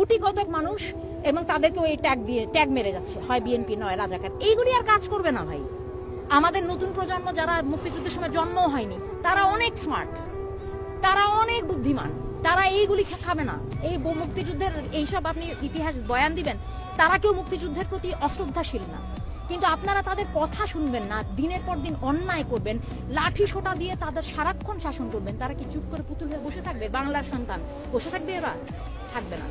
গুটি কতক মানুষ এবং তাদেরকে ওই ট্যাগ দিয়ে, ট্যাগ মেরে যাচ্ছে। হয় বিএনপি নয়, রাজাকার। এইগুলি আর কাজ করবে না ভাই। আমাদের নতুন প্রজন্ম যারা মুক্তিযুদ্ধের সময় জন্ম হয়নি, তারা অনেক স্মার্ট তারা অনেক বুদ্ধিমান। তারা এইগুলি খাবে না। এই মুক্তিযুদ্ধের এইসব আপনি ইতিহাস বয়ান দিবেন, তারা কেউ মুক্তিযুদ্ধের প্রতি অশ্রদ্ধাশীল না। কিন্তু আপনারা তাদের কথা শুনবেন না, দিনের পর দিন অন্যায় করবেন, লাঠি সোটা দিয়ে তাদের সারাক্ষণ শাসন করবেন। তারা কি চুপ করে পুতুল হয়ে বসে থাকবে? বাংলার সন্তান। বসে থাকবে এরা? থাকবে না।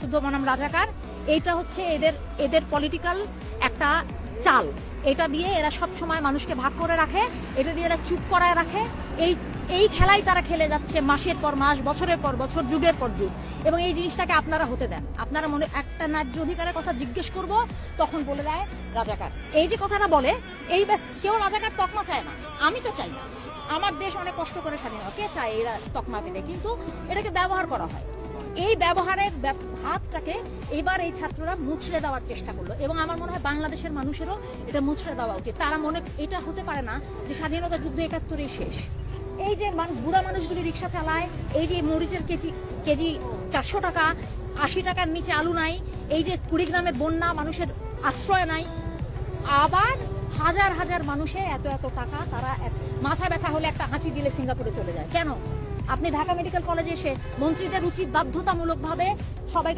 শুদ্ধ বনাম রাজাকার, এইটা হচ্ছে এদের এদের পলিটিক্যাল একটা চাল। এটা দিয়ে এরা সব সময় মানুষকে ভাগ করে রাখে, এটা দিয়ে এরা চুপ করায় রাখে। এই এই খেলাই তারা খেলে যাচ্ছে মাসের পর মাস, বছরের পর বছর, যুগের পর যুগ। এবং এই জিনিসটাকে আপনারা হতে দেন। আপনারা মনে, একটা ন্যায্য অধিকারের কথা জিজ্ঞেস করব, তখন বলে দেয় রাজাকার। এই যে কথাটা বলে, এই ব্যাস কেউ রাজাকার তকমা চায় না। আমি তো চাই না। আমার দেশ অনেক কষ্ট করে স্বাধীন কে চায় এরা তকমা পেতে? কিন্তু এটাকে ব্যবহার করা হয়। এই ব্যবহারের হাতটাকে এবার এই ছাত্ররা মুছড়ে দেওয়ার চেষ্টা করল। এবং আমার মনে হয় বাংলাদেশের মানুষেরও এটা মুছড়ে দেওয়া উচিত। তারা মনে এটা হতে পারে না যে স্বাধীনতা যুদ্ধ একাত্তরেই শেষ। এই যে মানুষ বুড়া মানুষগুলি রিক্সা চালায়, এই যে মরিচের কেজি কেজি চারশো টাকা, আশি টাকার নিচে আলু নাই, এই যে কুড়িগ্রামে বন্যা, মানুষের আশ্রয় নাই, আবার হাজার হাজার মানুষে এত এত টাকা তারা মাথা ব্যথা হলে একটা হাঁচি দিলে সিঙ্গাপুরে চলে যায়। কেন? আপনি ঢাকা মেডিকেল কলেজে এসে মন্ত্রীদের উচিত বাধ্যতামূলকভাবে সবাই